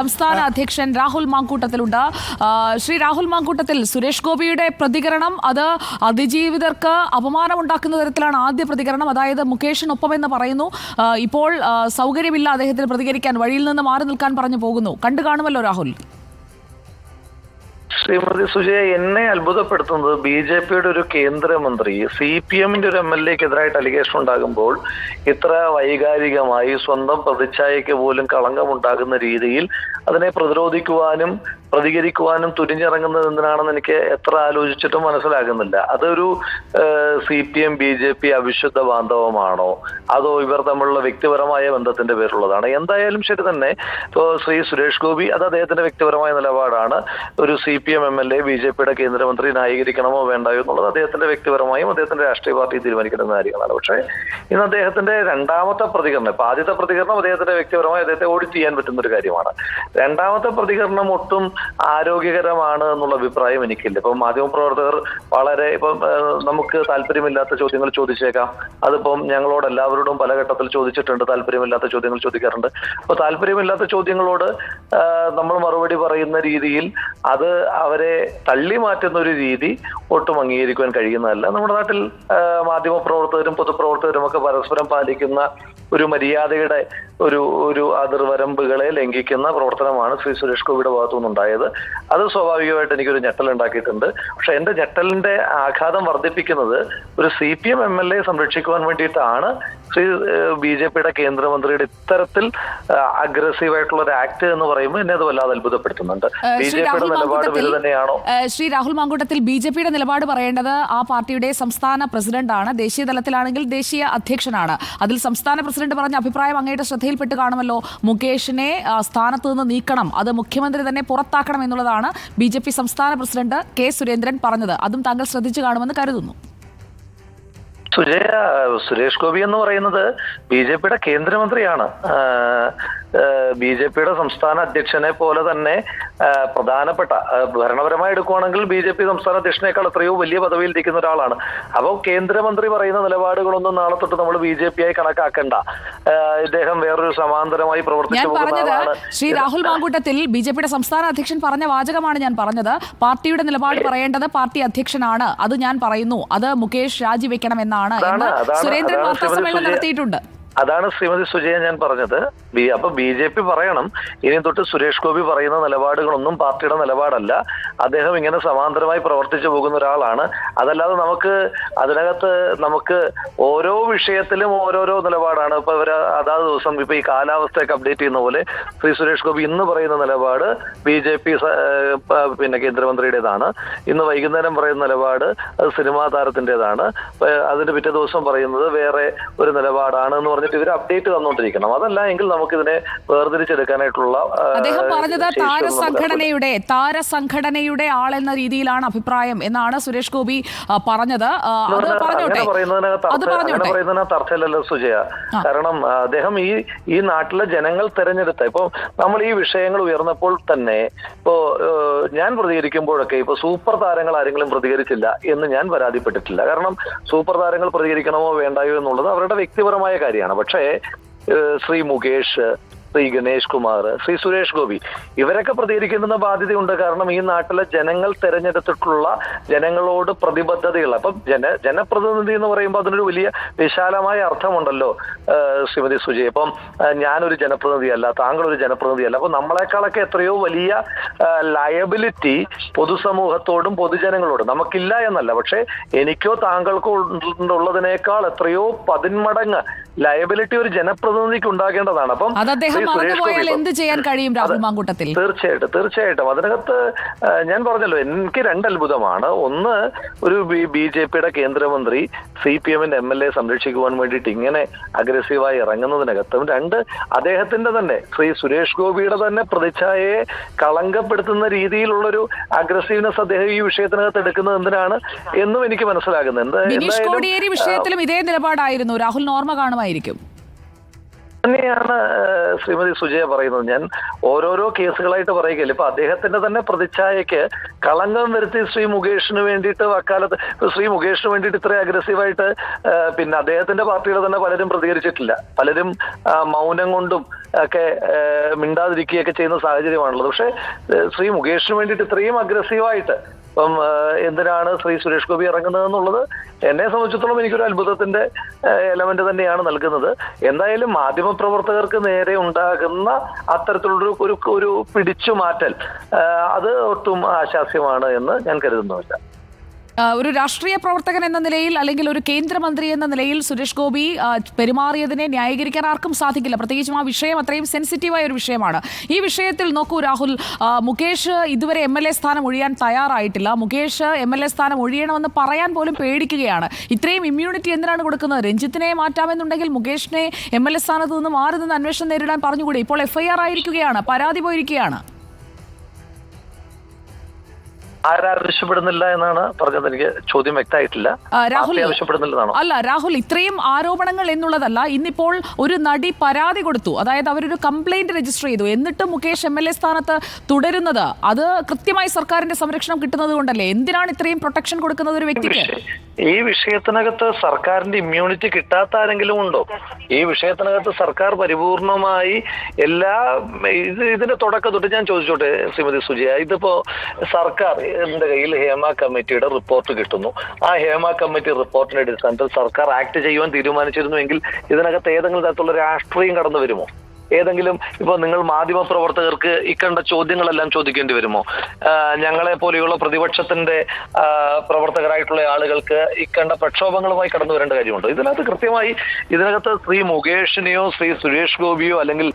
സംസ്ഥാന അധ്യക്ഷൻ രാഹുൽ മാങ്കൂട്ടത്തിലുണ്ട്. ശ്രീ രാഹുൽ മാങ്കൂട്ടത്തിൽ സുരേഷ് ഗോപിയുടെ പ്രതികരണം അത് അതിജീവിതർക്ക് അപമാനമുണ്ടാക്കുന്ന തരത്തിലാണ് ആദ്യ പ്രതികരണം. അതായത് മുകേഷിനൊപ്പം എന്ന് പറയുന്നു. ഇപ്പോൾ സൗകര്യമില്ല അദ്ദേഹത്തിന് പ്രതികരിക്കാൻ വഴിയിൽ നിന്ന് മാറി നിൽക്കാൻ പറഞ്ഞു പോകുന്നു. കണ്ടു കാണുമല്ലോ രാഹുൽ. ശ്രീമതി സുജയ എന്നെ അത്ഭുതപ്പെടുത്തുന്നത് ബി ജെ പിയുടെ ഒരു കേന്ദ്രമന്ത്രി സി പി എമ്മിന്റെ ഒരു എം എൽ എക്കെതിരായിട്ട് അലിഗേഷൻ ഉണ്ടാകുമ്പോൾ ഇത്ര വൈകാരികമായി സ്വന്തം പ്രതിച്ഛായയ്ക്ക് പോലും കളങ്കമുണ്ടാകുന്ന രീതിയിൽ അതിനെ പ്രതിരോധിക്കുവാനും പ്രതികരിക്കുവാനും തുനിഞ്ഞിറങ്ങുന്നത് എന്തിനാണെന്ന് എനിക്ക് എത്ര ആലോചിച്ചിട്ടും മനസ്സിലാകുന്നില്ല. അതൊരു C P M B J P അവിശുദ്ധ ബാന്ധവമാണോ? അതോ ഇവർ തമ്മിലുള്ള വ്യക്തിപരമായ ബന്ധത്തിന്റെ പേരിലുള്ളതാണ്? എന്തായാലും ശരി തന്നെ ഇപ്പോ ശ്രീ സുരേഷ് ഗോപി അത് അദ്ദേഹത്തിന്റെ വ്യക്തിപരമായ നിലപാടാണ്. ഒരു C P M M L A B J പിയുടെ കേന്ദ്രമന്ത്രി ന്യായീകരിക്കണമോ വേണ്ടായോ എന്നുള്ളത് അദ്ദേഹത്തിന്റെ വ്യക്തിപരമായും അദ്ദേഹത്തിന്റെ രാഷ്ട്രീയ പാർട്ടി തീരുമാനിക്കുന്ന കാര്യങ്ങളാണ്. പക്ഷേ ഇന്ന് അദ്ദേഹത്തിന്റെ രണ്ടാമത്തെ പ്രതികരണം ഇപ്പൊ ആദ്യത്തെ പ്രതികരണം അദ്ദേഹത്തിന്റെ വ്യക്തിപരമായി അദ്ദേഹത്തെ ഓഡിറ്റ് ചെയ്യാൻ പറ്റുന്ന ഒരു കാര്യമാണ്. രണ്ടാമത്തെ പ്രതികരണം ഒട്ടും ആരോഗ്യകരമാണ് എന്നുള്ള അഭിപ്രായം എനിക്കില്ല. ഇപ്പം മാധ്യമപ്രവർത്തകർ വളരെ ഇപ്പം നമുക്ക് താല്പര്യമില്ലാത്ത ചോദ്യങ്ങൾ ചോദിച്ചേക്കാം. അതിപ്പം ഞങ്ങളോട് എല്ലാവരോടും പല ഘട്ടത്തിൽ ചോദിച്ചിട്ടുണ്ട് താല്പര്യമില്ലാത്ത ചോദ്യങ്ങൾ ചോദിക്കാറുണ്ട്. അപ്പൊ താല്പര്യമില്ലാത്ത ചോദ്യങ്ങളോട് നമ്മൾ മറുപടി പറയുന്ന രീതിയിൽ അത് അവരെ തള്ളി മാറ്റുന്ന ഒരു രീതി ഒട്ടും അംഗീകരിക്കുവാൻ കഴിയുന്നതല്ല. നമ്മുടെ നാട്ടിൽ മാധ്യമപ്രവർത്തകരും പൊതുപ്രവർത്തകരും ഒക്കെ പരസ്പരം പാലിക്കുന്ന ഒരു മര്യാദയുടെ ഒരു ഒരു അതിർവരമ്പുകളെ ലംഘിക്കുന്ന പ്രവർത്തനമാണ് ശ്രീ സുരേഷ് ഗോപിയുടെ ഭാഗത്തു നിന്നുണ്ടായത്. അത് സ്വാഭാവികമായിട്ട് എനിക്കൊരു ഞെട്ടൽ ഉണ്ടാക്കിയിട്ടുണ്ട് പക്ഷെ എന്റെ ഞെട്ടലിന്റെ ആഘാതം വർദ്ധിപ്പിക്കുന്നത് ഒരു C P M M L A സംരക്ഷിക്കുവാൻ വേണ്ടിയിട്ടാണ് ശ്രീ ബി ജെ പിയുടെ കേന്ദ്രമന്ത്രിയുടെ ഇത്തരത്തിൽ അഗ്രസീവ് ആയിട്ടുള്ള ഒരു ആക്ട് എന്ന് പറയുമ്പോൾ എന്നെ അത് വല്ലാതെ അത്ഭുതപ്പെടുത്തുന്നുണ്ട്. ബി ജെ പിയുടെ നിലപാട് ഇത് തന്നെയാണോ ശ്രീ രാഹുൽ മാങ്കൂട്ടത്തിൽ ബി ജെ പിയുടെ നിലപാട് പറയേണ്ടത് ആ പാർട്ടിയുടെ സംസ്ഥാന പ്രസിഡന്റാണ്. ദേശീയ തലത്തിലാണെങ്കിൽ ദേശീയ അധ്യക്ഷനാണ്. അതിൽ സംസ്ഥാന പ്രസിഡന്റ് പറഞ്ഞ അഭിപ്രായം അങ്ങയുടെ ശ്രദ്ധയിൽപ്പെട്ട് കാണുമല്ലോ. മുകേഷിനെ സ്ഥാനത്ത് നിന്ന് നീക്കണം. അത് മുഖ്യമന്ത്രി തന്നെ പുറത്താക്കണം എന്നുള്ളതാണ് ബി ജെ പി സംസ്ഥാന പ്രസിഡന്റ് കെ സുരേന്ദ്രൻ പറഞ്ഞത്. അതും താങ്കൾ ശ്രദ്ധിച്ചു കാണുമെന്ന് കരുതുന്നു. സുരേഷ് ഗോപി എന്ന് പറയുന്നത് ബി ജെ പിയുടെ കേന്ദ്രമന്ത്രിയാണ്. ബി ജെ പിയുടെ സംസ്ഥാന അധ്യക്ഷനെ പോലെ തന്നെ പ്രധാനപ്പെട്ട ഭരണപരമായി എടുക്കുകയാണെങ്കിൽ ബി ജെ പി സംസ്ഥാന അധ്യക്ഷനേക്കാൾ എത്രയോ വലിയ പദവിയിൽ ഇരിക്കുന്ന ഒരാളാണ്. അപ്പോൾ കേന്ദ്രമന്ത്രി പറയുന്ന നിലപാടുകളൊന്നും നാളെ തൊട്ട് നമ്മൾ ബി ജെ പി ആയി കണക്കാക്കണ്ട. ഇദ്ദേഹം വേറൊരു സമാന്തരമായി പ്രവർത്തിച്ചു ശ്രീ രാഹുൽ മാങ്കൂട്ടത്തിൽ ബി ജെ പിയുടെ സംസ്ഥാന അധ്യക്ഷൻ പറഞ്ഞ വാചകമാണ് ഞാൻ പറഞ്ഞത്. പാർട്ടിയുടെ നിലപാട് പറയേണ്ടത് പാർട്ടി അധ്യക്ഷനാണ്. അത് ഞാൻ പറയുന്നു. അത് മുകേഷ് രാജിവെക്കണം എന്നാണ് സുരേന്ദ്രൻ വാർത്താ ശ്രീമതി സമ്മേളനം. നടത്തിയിട്ടുണ്ട്. അതാണ് ശ്രീമതി സുജയ ഞാൻ പറഞ്ഞത്. ബി അപ്പൊ ബി ജെ പി പറയണം. ഇനി തൊട്ട് സുരേഷ് ഗോപി പറയുന്ന നിലപാടുകളൊന്നും പാർട്ടിയുടെ നിലപാടല്ല. അദ്ദേഹം ഇങ്ങനെ സമാന്തരമായി പ്രവർത്തിച്ചു പോകുന്ന ഒരാളാണ്. അതല്ലാതെ നമുക്ക് അതിനകത്ത് നമുക്ക് ഓരോ വിഷയത്തിലും ഓരോരോ നിലപാടാണ്. ഇപ്പൊ ഇവർ അതാത് ദിവസം ഇപ്പൊ ഈ കാലാവസ്ഥയൊക്കെ അപ്ഡേറ്റ് ചെയ്യുന്ന പോലെ ശ്രീ സുരേഷ് ഗോപി ഇന്ന് പറയുന്ന നിലപാട് ബി ജെ പി പിന്നെ കേന്ദ്രമന്ത്രിയുടേതാണ്. ഇന്ന് വൈകുന്നേരം പറയുന്ന നിലപാട് അത് സിനിമാ താരത്തിന്റെതാണ് അതിന്റെ പിറ്റേ ദിവസം പറയുന്നത് വേറെ ഒരു നിലപാടാണ് എന്ന് പറഞ്ഞിട്ട് ഇവർ അപ്ഡേറ്റ് തന്നുകൊണ്ടിരിക്കണം അതല്ല എങ്കിൽ നമുക്കിതിനെ വേർതിരിച്ചെടുക്കാനായിട്ടുള്ള അദ്ദേഹം പറഞ്ഞത് താരസംഘടനയുടെ താരസംഘടനയുടെ ആളെന്ന രീതിയിലാണ് അഭിപ്രായം എന്നാണ് സുരേഷ് ഗോപി പറഞ്ഞത്. അത് പറഞ്ഞോട്ടെ. അത് സുജയ. കാരണം അദ്ദേഹം ഈ ഈ നാട്ടിലെ ജനങ്ങൾ തെരഞ്ഞെടുത്ത ഇപ്പൊ നമ്മൾ ഈ വിഷയങ്ങൾ ഉയർന്നപ്പോൾ തന്നെ ഇപ്പോ ഞാൻ പ്രതികരിക്കുമ്പോഴൊക്കെ ഇപ്പൊ സൂപ്പർ താരങ്ങൾ ആരെങ്കിലും പ്രതികരിച്ചില്ല എന്ന് ഞാൻ പരാതിപ്പെട്ടിട്ടില്ല. കാരണം സൂപ്പർ താരങ്ങൾ പ്രതികരിക്കണമോ വേണ്ടായോ എന്നുള്ളത് അവരുടെ വ്യക്തിപരമായ കാര്യമാണ്. പക്ഷേ ഏഹ്, ശ്രീ മുകേഷ് ശ്രീ ഗണേഷ് കുമാർ ശ്രീ സുരേഷ് ഗോപി. ഇവരൊക്കെ പ്രതികരിക്കുന്ന ബാധ്യതയുണ്ട്. കാരണം ഈ നാട്ടിലെ ജനങ്ങൾ തെരഞ്ഞെടുത്തിട്ടുള്ള ജനങ്ങളോട് പ്രതിബദ്ധതയുള്ള അപ്പം ജന ജനപ്രതിനിധി എന്ന് പറയുമ്പോൾ അതിനൊരു വലിയ വിശാലമായ അർത്ഥമുണ്ടല്ലോ ശ്രീമതി സുജയ്. ഇപ്പം ഏഹ് ഞാനൊരു ജനപ്രതിനിധിയല്ല താങ്കൾ ഒരു ജനപ്രതിനിധിയല്ല. അപ്പൊ നമ്മളെക്കാളൊക്കെ എത്രയോ വലിയ ലയബിലിറ്റി പൊതുസമൂഹത്തോടും പൊതുജനങ്ങളോടും. നമുക്കില്ല എന്നല്ല പക്ഷേ എനിക്കോ താങ്കൾക്കോ ഉള്ളതിനേക്കാൾ എത്രയോ പതിന്മടങ്ങ് ലയബിലിറ്റി ഒരു ജനപ്രതിനിധിക്ക് ഉണ്ടാകേണ്ടതാണ്. അപ്പം മറന്നുപോയാൽ എന്ത് ചെയ്യാൻ കഴിയും രാഹുൽ മാങ്കൂട്ടത്തിൽ? തീർച്ചയായിട്ടും തീർച്ചയായിട്ടും. അതിനകത്ത് ഞാൻ പറഞ്ഞല്ലോ എനിക്ക് രണ്ട് അത്ഭുതമാണ് ഒന്ന് ഒരു ബി ജെ പിയുടെ കേന്ദ്രമന്ത്രി സി പി എമ്മിന്റെ എം എൽ എ സംരക്ഷിക്കുവാൻ വേണ്ടിയിട്ട് ഇങ്ങനെ അഗ്രസീവായി ഇറങ്ങുന്നതിനകത്തും. രണ്ട് അദ്ദേഹത്തിന്റെ തന്നെ ശ്രീ സുരേഷ് ഗോപിയുടെ തന്നെ പ്രതിച്ഛായയെ കളങ്കപ്പെടുത്തുന്ന രീതിയിലുള്ളൊരു അഗ്രസീവ്നെസ് അദ്ദേഹം ഈ വിഷയത്തിനകത്ത് എടുക്കുന്നത് എന്തിനാണ് എന്നും എനിക്ക് മനസ്സിലാകുന്നത് എന്തായാലും, വിഷയത്തിലും ഇതേ നിലപാടായിരുന്നു. രാഹുൽ നോർമ കാണുമായിരിക്കും. തന്നെയാണ് ശ്രീമതി സുജയ പറയുന്നത്. ഞാൻ ഓരോരോ കേസുകളായിട്ട് പറയുകയില്ല. ഇപ്പൊ അദ്ദേഹത്തിന്റെ തന്നെ പ്രതിച്ഛായക്ക് കളങ്കം വരുത്തി ശ്രീ മുകേഷിന് വേണ്ടിയിട്ട് വക്കാലത്ത് ശ്രീ മുകേഷിന് വേണ്ടിയിട്ട് ഇത്രയും അഗ്രസീവായിട്ട് പിന്നെ അദ്ദേഹത്തിന്റെ പാർട്ടിയുടെ തന്നെ പലരും പ്രതികരിച്ചിട്ടില്ല. പലരും മൗനം കൊണ്ടും ഒക്കെ മിണ്ടാതിരിക്കുകയൊക്കെ ചെയ്യുന്ന സാഹചര്യമാണുള്ളത്. പക്ഷേ ശ്രീ മുകേഷിന് വേണ്ടിയിട്ട് ഇത്രയും അഗ്രസീവായിട്ട് ഇപ്പം എന്തിനാണ് ശ്രീ സുരേഷ് ഗോപി ഇറങ്ങുന്നത് എന്നുള്ളത് എന്നെ സംബന്ധിച്ചിടത്തോളം എനിക്കൊരു അത്ഭുതത്തിന്റെ എലമെന്റ് തന്നെയാണ് നൽകുന്നത്. എന്തായാലും മാധ്യമപ്രവർത്തകർക്ക് നേരെ ഉണ്ടാകുന്ന അത്തരത്തിലുള്ള ഒരു ഒരു പിടിച്ചു മാറ്റൽ അത് ഒട്ടും ആശാസ്യമാണ് എന്ന് ഞാൻ കരുതുന്നുമില്ല. ഒരു രാഷ്ട്രീയ പ്രവർത്തകൻ എന്ന നിലയിൽ അല്ലെങ്കിൽ ഒരു കേന്ദ്രമന്ത്രി എന്ന നിലയിൽ സുരേഷ് ഗോപി പെരുമാറിയതിനെ ന്യായീകരിക്കാൻ ആർക്കും സാധിക്കില്ല. പ്രത്യേകിച്ചും ആ വിഷയം അത്രയും സെൻസിറ്റീവായ ഒരു വിഷയമാണ്. ഈ വിഷയത്തിൽ നോക്കൂ രാഹുൽ മുകേഷ് ഇതുവരെ എം എൽ എ സ്ഥാനം ഒഴിയാൻ തയ്യാറായിട്ടില്ല. മുകേഷ് എം എൽ എ സ്ഥാനം ഒഴിയണമെന്ന് പറയാൻ പോലും പേടിക്കുകയാണ്. ഇത്രയും ഇമ്മ്യൂണിറ്റി എന്തിനാണ് കൊടുക്കുന്നത്? രഞ്ജിത്തിനെ മാറ്റാമെന്നുണ്ടെങ്കിൽ മുകേഷിനെ എം എൽ എ സ്ഥാനത്ത് നിന്ന് മാറി അന്വേഷണം നേരിടാൻ പറഞ്ഞുകൂടി? ഇപ്പോൾ എഫ്ഐആർ ആയിരിക്കുകയാണ്. പരാതി പോയിരിക്കുകയാണ്. ആരാവശ്യപ്പെടുന്നില്ല എന്നാണ് പറഞ്ഞത്. എനിക്ക് ചോദ്യം വ്യക്തമായിട്ടില്ല. രാഹുൽ ആവശ്യപ്പെടുന്നില്ലെന്നാണോ? അല്ല രാഹുൽ ഇത്രയും ആരോപണങ്ങൾ എന്നുള്ളതല്ല ഇന്നിപ്പോൾ ഒരു നടി പരാതി കൊടുത്തു. അതായത് അവരൊരു കംപ്ലൈന്റ് രജിസ്റ്റർ ചെയ്തു. എന്നിട്ട് മുകേഷ് എം എൽ എ സ്ഥാനത്ത് തുടരുന്നത്. അത് കൃത്യമായി സർക്കാരിന്റെ സംരക്ഷണം കിട്ടുന്നത് കൊണ്ടല്ലേ? എന്തിനാണ് ഇത്രയും പ്രൊട്ടക്ഷൻ കൊടുക്കുന്നത് ഒരു വ്യക്തിക്ക്? ഈ വിഷയത്തിനകത്ത് സർക്കാരിന്റെ ഇമ്മ്യൂണിറ്റി കിട്ടാത്ത ആരെങ്കിലും ഉണ്ടോ? ഈ വിഷയത്തിനകത്ത് സർക്കാർ പരിപൂർണമായി എല്ലാ ഇത് ഇതിന്റെ തുടക്കം തൊട്ട് ഞാൻ ചോദിച്ചോട്ടെ ശ്രീമതി സുജയ ഇതിപ്പോ സർക്കാർ എന്റെ കയ്യിൽ ഹേമ കമ്മിറ്റിയുടെ റിപ്പോർട്ട് കിട്ടുന്നു. ആ ഹേമ കമ്മിറ്റി റിപ്പോർട്ടിന്റെ അടിസ്ഥാനത്തിൽ സർക്കാർ ആക്ട് ചെയ്യുവാൻ തീരുമാനിച്ചിരുന്നു എങ്കിൽ ഇതിനകത്ത് ഏതെങ്കിലും തരത്തിലുള്ള രാഷ്ട്രീയം കടന്നു വരുമോ ഏതെങ്കിലും ഇപ്പൊ നിങ്ങൾ മാധ്യമ പ്രവർത്തകർക്ക് ഇക്കണ്ട ചോദ്യങ്ങളെല്ലാം ചോദിക്കേണ്ടി വരുമോ? ഞങ്ങളെ പോലെയുള്ള പ്രതിപക്ഷത്തിന്റെ പ്രവർത്തകരായിട്ടുള്ള ആളുകൾക്ക് ഇക്കണ്ട പ്രക്ഷോഭങ്ങളുമായി കടന്നു വരേണ്ട കാര്യമുണ്ടോ? ഇതിനകത്ത് കൃത്യമായി ഇതിനകത്ത് ശ്രീ മുകേഷിനെയോ ശ്രീ സുരേഷ് ഗോപിയോ അല്ലെങ്കിൽ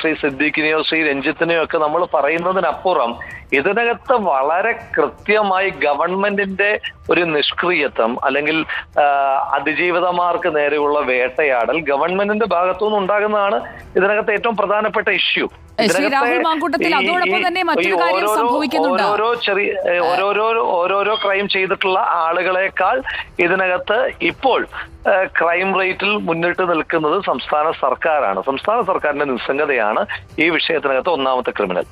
ശ്രീ സിദ്ദീഖിനെയോ ശ്രീ രഞ്ജിത്തിനെയോ ഒക്കെ നമ്മൾ പറയുന്നതിനപ്പുറം ഇതിനകത്ത് വളരെ കൃത്യമായി ഗവൺമെന്റിന്റെ ഒരു നിഷ്ക്രിയത്വം അല്ലെങ്കിൽ അതിജീവിതമാർക്ക് നേരെയുള്ള വേട്ടയാടൽ ഗവൺമെന്റിന്റെ ഭാഗത്തുനിന്ന് ഉണ്ടാകുന്നതാണ് ഇതിനകത്ത് ഏറ്റവും പ്രധാനപ്പെട്ട ഇഷ്യൂ. ശ്രീ രാഹുൽ മാങ്കൂട്ടത്തിൽ അതോടൊപ്പം തന്നെ മറ്റൊരു കാര്യം സംഭവിക്കുന്നുണ്ട്. ഓരോരോ ചെറിയ ഓരോരോ ഓരോരോ ക്രൈം ചെയ്തിട്ടുള്ള ആളുകളെക്കാൾ ഇതിനകത്ത് ഇപ്പോൾ ക്രൈം റേറ്റിൽ മുന്നിട്ട് നിൽക്കുന്നത് സംസ്ഥാന സർക്കാരാണ്. സംസ്ഥാന സർക്കാരിന്റെ നിസ്സംഗതയാണ് ഈ വിഷയത്തിനകത്ത് ഒന്നാമത്തെ ക്രിമിനൽ.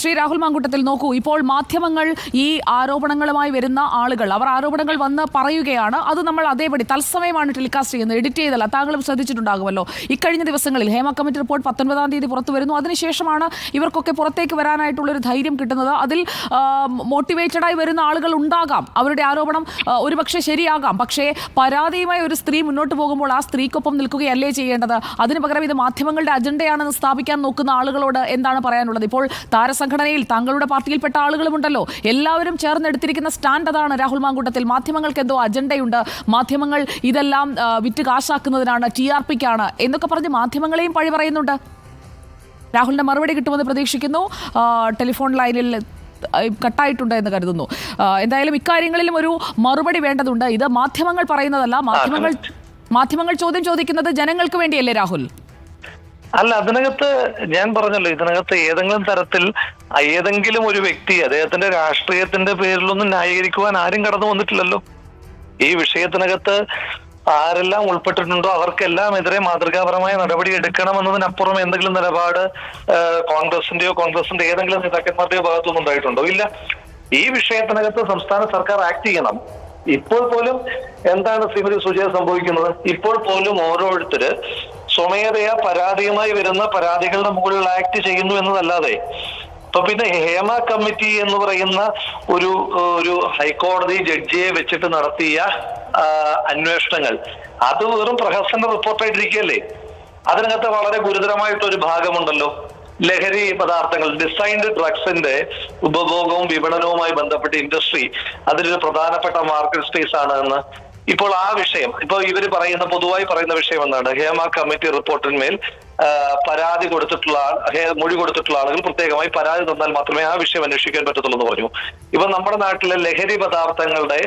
ശ്രീ രാഹുൽ മാങ്കുട്ടത്തിൽ നോക്കൂ. ഇപ്പോൾ മാധ്യമങ്ങൾ ഈ ആരോപണങ്ങളുമായി വരുന്ന ആളുകൾ അവർ ആരോപണങ്ങൾ വന്ന് പറയുകയാണ്. അത് നമ്മൾ അതേപടി തത്സമയമാണ് ടെലികാസ്റ്റ് ചെയ്യുന്നത്. എഡിറ്റ് ചെയ്തല്ല. താങ്കളും ശ്രദ്ധിച്ചിട്ടുണ്ടാകുമല്ലോ. ഇക്കഴിഞ്ഞ ദിവസങ്ങളിൽ ഹേമ കമ്മിറ്റി റിപ്പോർട്ട് പത്തൊൻപതാം തീയതി പുറത്തു വരുന്നു. അതിനുശേഷമാണ് ഇവർക്കൊക്കെ പുറത്തേക്ക് വരാനായിട്ടുള്ളൊരു ധൈര്യം കിട്ടുന്നത്. അതിൽ മോട്ടിവേറ്റഡായി വരുന്ന ആളുകൾ ഉണ്ടാകാം. അവരുടെ ആരോപണം ഒരുപക്ഷെ ശരിയാകാം. പക്ഷേ പരാതിയുമായി ഒരു സ്ത്രീ മുന്നോട്ട് പോകുമ്പോൾ ആ സ്ത്രീക്കൊപ്പം നിൽക്കുകയല്ലേ ചെയ്യേണ്ടത്? അതിനു പകരം ഇത് മാധ്യമങ്ങളുടെ അജണ്ടയാണെന്ന് സ്ഥാപിക്കാൻ നോക്കുന്ന ആളുകളോട് എന്താണ് പറയാനുള്ളത്? ഇപ്പോൾ താരസംഘടനയിൽ താങ്കളുടെ പാർട്ടിയിൽപ്പെട്ട ആളുകളുമുണ്ടല്ലോ. എല്ലാവരും ചേർന്നെടുത്തിരിക്കുന്ന സ്റ്റാൻഡ് അതാണ് രാഹുൽ മാങ്കൂട്ടത്തിൽ. മാധ്യമങ്ങൾക്ക് എന്തോ അജണ്ടയുണ്ട്. മാധ്യമങ്ങൾ ഇതെല്ലാം വിറ്റ് കാശാക്കുന്നതിനാണ് ടി ആർ പിക്കാണ് എന്നൊക്കെ പറഞ്ഞ് മാധ്യമങ്ങളെയും പഴി പറയുന്നുണ്ട്. രാഹുലിന്റെ മറുപടി കിട്ടുമെന്ന് പ്രതീക്ഷിക്കുന്നു. ടെലിഫോൺ ലൈനിൽ കട്ടായിട്ടുണ്ട് എന്ന് കരുതുന്നു. എന്തായാലും ഇക്കാര്യങ്ങളിലും ഒരു മറുപടി വേണ്ടതുണ്ട്. ഇത് മാധ്യമങ്ങൾ പറയുന്നതല്ല. മാധ്യമങ്ങൾ മാധ്യമങ്ങൾ ചോദ്യം ചോദിക്കുന്നത് ജനങ്ങൾക്ക് വേണ്ടിയല്ലേ രാഹുൽ? അല്ല അതിനകത്ത് ഞാൻ പറഞ്ഞല്ലോ ഇതിനകത്ത് ഏതെങ്കിലും തരത്തിൽ ഏതെങ്കിലും ഒരു വ്യക്തി അദ്ദേഹത്തിന്റെ രാഷ്ട്രീയത്തിന്റെ പേരിലൊന്നും ന്യായീകരിക്കുവാൻ ആരും കടന്നു വന്നിട്ടില്ലല്ലോ. ഈ വിഷയത്തിനകത്ത് ആരെല്ലാം ഉൾപ്പെട്ടിട്ടുണ്ടോ അവർക്കെല്ലാം എതിരെ മാതൃകാപരമായ നടപടി എടുക്കണമെന്നതിനപ്പുറം എന്തെങ്കിലും നിലപാട് കോൺഗ്രസിന്റെയോ കോൺഗ്രസിന്റെ ഏതെങ്കിലും നേതാക്കന്മാരുടെയോ ഭാഗത്തുനിന്ന് ഉണ്ടായിട്ടുണ്ടോ? ഇല്ല. ഈ വിഷയത്തിനകത്ത് സംസ്ഥാന സർക്കാർ ആക്ട് ചെയ്യണം. ഇപ്പോൾ പോലും എന്താണ് ശ്രീമതി സുജയ സംഭവിക്കുന്നത്? ഇപ്പോൾ പോലും ഓരോരുത്തര് സ്വമേധയാ പരാതിയുമായി വരുന്ന പരാതികളുടെ മുകളിൽ ആക്ട് ചെയ്യുന്നു എന്നതല്ലാതെ. അപ്പൊ പിന്നെ ഹേമ കമ്മിറ്റി എന്ന് പറയുന്ന ഒരു ഒരു ഹൈക്കോടതി ജഡ്ജിയെ വെച്ചിട്ട് നടത്തിയ അന്വേഷണങ്ങൾ. അത് വെറും പ്രഹസന റിപ്പോർട്ടായിട്ടിരിക്കുകയല്ലേ അതിനകത്ത് വളരെ ഗുരുതരമായിട്ട് ഒരു ഭാഗമുണ്ടല്ലോ. ലഹരി പദാർത്ഥങ്ങൾ ഡിസൈൻഡ് ഡ്രഗ്സിന്റെ ഉപഭോഗവും വിപണനവുമായി ബന്ധപ്പെട്ട ഇൻഡസ്ട്രി അതിലൊരു പ്രധാനപ്പെട്ട മാർക്കറ്റ് സ്പേസ് ആണ് എന്ന് ഇപ്പോൾ ആ വിഷയം ഇപ്പോൾ ഇവർ പറയുന്ന പൊതുവായി പറയുന്ന വിഷയം എന്താണ്? ഹേമ കമ്മിറ്റി റിപ്പോർട്ടിന്മേൽ പരാതി കൊടുത്തിട്ടുള്ള മൊഴി കൊടുത്തിട്ടുള്ള ആളുകൾ പ്രത്യേകമായി പരാതി തന്നാൽ മാത്രമേ ആ വിഷയം അന്വേഷിക്കാൻ പറ്റത്തുള്ളൂ എന്ന് പറഞ്ഞു. ഇപ്പൊ നമ്മുടെ നാട്ടിലെ ലഹരി പദാർത്ഥങ്ങളുടെ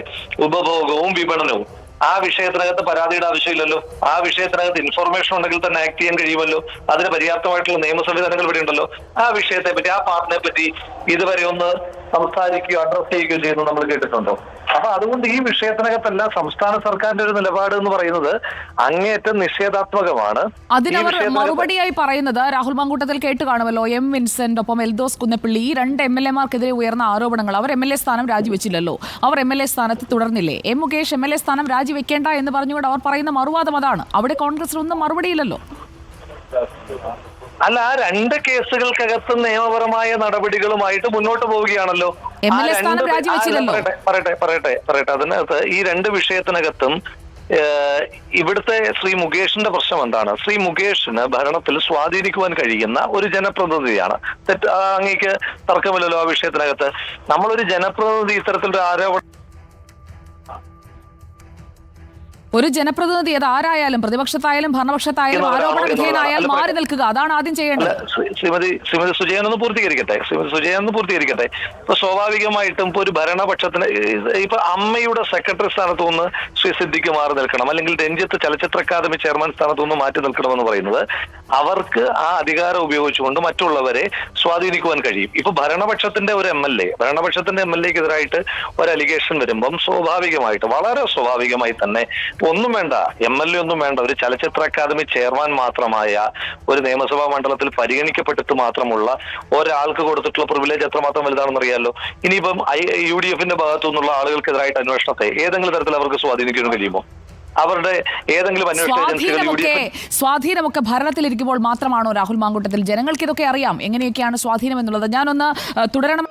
ഉപഭോഗവും വിപണനവും ആ വിഷയത്തിനകത്ത് പരാതിയുടെ ആവശ്യമില്ലല്ലോ? ആ വിഷയത്തിനകത്ത് ഇൻഫർമേഷൻ ഉണ്ടെങ്കിൽ തന്നെ ആക്ട് ചെയ്യാൻ കഴിയുമല്ലോ? അതിന് പര്യാപ്തമായിട്ടുള്ള നിയമ സംവിധാനങ്ങൾ ഇവിടെ ഉണ്ടല്ലോ? ആ വിഷയത്തെ പറ്റി ആ പാർട്ടിനെ പറ്റി ഇതുവരെ ഒന്ന് സംസാരിക്കുകയോ അഡ്രസ് ചെയ്യുകയോ ചെയ്യുന്നു നമ്മൾ കേട്ടിട്ടുണ്ടോ? അപ്പൊ അതുകൊണ്ട് ഈ വിഷയത്തിനകത്തല്ല സംസ്ഥാന സർക്കാരിന്റെ ഒരു നിലപാട് എന്ന് പറയുന്നത് അങ്ങേയറ്റം നിഷേധാത്മകമാണ്. അതിനവർ മറുപടിയായി പറയുന്നത് രാഹുൽ മാങ്കൂട്ടത്തിൽ കേട്ട് കാണുമല്ലോ എം വിൻസെന്റ് ഒപ്പം എൽദോസ് കുന്നപ്പള്ളി ഈ രണ്ട് എം എൽ എമാർക്കെതിരെ ഉയർന്ന ആരോപണങ്ങൾ. അവർ എം എൽ എ സ്ഥാനം രാജിവെച്ചില്ലല്ലോ. അവർ എം എൽ എ സ്ഥാനത്ത് തുടർന്നില്ലേ? M Mukesh M L A സ്ഥാനം രാജിവെക്കേണ്ട എന്ന് പറഞ്ഞുകൊണ്ട് അവർ പറയുന്ന മറുവാദം അതാണ്. അവിടെ കോൺഗ്രസിനൊന്നും മറുപടിയില്ലല്ലോ. അല്ല ആ രണ്ട് കേസുകൾക്കകത്ത് നിയമപരമായ നടപടികളുമായിട്ട് മുന്നോട്ട് പോവുകയാണല്ലോ. എം ആ എൽ എ സ്ഥാനം രണ്ട് ആ, രാജിവെച്ചില്ലല്ലോ. പറയട്ടെ പറയട്ടെ പറയട്ടെ അതിനകത്ത് ഈ രണ്ട് വിഷയത്തിനകത്തും ഇവിടുത്തെ ശ്രീ മുകേഷിന്റെ പ്രശ്നം എന്താണ്? ശ്രീ മുകേഷിന് ഭരണത്തിൽ സ്വാധീനിക്കുവാൻ കഴിയുന്ന ഒരു ജനപ്രതിനിധിയാണ്. തെറ്റ് അങ്ങേക്ക് തർക്കമില്ലല്ലോ ആ വിഷയത്തിനകത്ത്. നമ്മളൊരു ജനപ്രതിനിധി ഇത്തരത്തിലൊരു ആരോപണം ഒരു ജനപ്രതിനിധി അത് ആരായാലും പ്രതിപക്ഷത്തായാലും ഭരണപക്ഷത്തായാലും ആരോപണ വിധേയനായാൽ മാറി നിൽക്കുക. അതാണ് ആദ്യം ചെയ്യേണ്ടത്. ശ്രീമതി ശ്രീമതി സുജയൻ ഒന്ന് പൂർത്തീകരിക്കട്ടെ. ശ്രീമതി സുജയൻ ഒന്ന് പൂർത്തീകരിക്കട്ടെ. ഇപ്പൊ സ്വാഭാവികമായിട്ടും ഇപ്പൊ ഒരു ഭരണപക്ഷത്തിന് ഇപ്പൊ അമ്മയുടെ സെക്രട്ടറി സ്ഥാനത്ത് നിന്ന് ശ്രീ സിദ്ദിഖ് മാറി നിൽക്കണം. അല്ലെങ്കിൽ രഞ്ജിത്ത് ചലച്ചിത്ര അക്കാദമി ചെയർമാൻ സ്ഥാനത്ത് നിന്ന് മാറ്റി നിൽക്കണമെന്ന് പറയുന്നത് അവർക്ക് ആ അധികാരം ഉപയോഗിച്ചുകൊണ്ട് മറ്റുള്ളവരെ സ്വാധീനിക്കുവാൻ കഴിയും. ഇപ്പൊ ഭരണപക്ഷത്തിന്റെ ഒരു എം എൽ എ ഭരണപക്ഷത്തിന്റെ എം എൽ എക്കെതിരായിട്ട് ഒരു അലിഗേഷൻ വരുമ്പം സ്വാഭാവികമായിട്ട് വളരെ സ്വാഭാവികമായി തന്നെ ഒന്നും വേണ്ട. എം എൽ എ ഒന്നും വേണ്ട. ഒരു ചലച്ചിത്ര അക്കാദമി ചെയർമാൻ മാത്രമായ ഒരു നിയമസഭാ മണ്ഡലത്തിൽ പരിഗണിക്കപ്പെട്ടിട്ട് മാത്രമുള്ള ഒരാൾക്ക് കൊടുത്തിട്ടുള്ള പ്രിവിലേജ് എത്രമാത്രം വലുതാണെന്ന് അറിയാലോ ഇനിയിപ്പം ഐ യു ഡി എഫിന്റെ ഭാഗത്തു നിന്നുള്ള ആളുകൾക്കെതിരായിട്ട് അന്വേഷണത്തെ ഏതെങ്കിലും തരത്തിൽ അവർക്ക് സ്വാധീനിക്കാൻ കഴിയുമോ? അവരുടെ ഏതെങ്കിലും സ്വാധീനമൊക്കെ ഭരണത്തിൽ സ്വാധീനമൊക്കെ ഭരണത്തിലിരിക്കുമ്പോൾ മാത്രമാണോ രാഹുൽ മാങ്കൂട്ടത്തിൽ? ജനങ്ങൾക്ക് ഇതൊക്കെ അറിയാം. എങ്ങനെയൊക്കെയാണ് സ്വാധീനം എന്നുള്ളത് ഞാനൊന്ന് തുടരണം.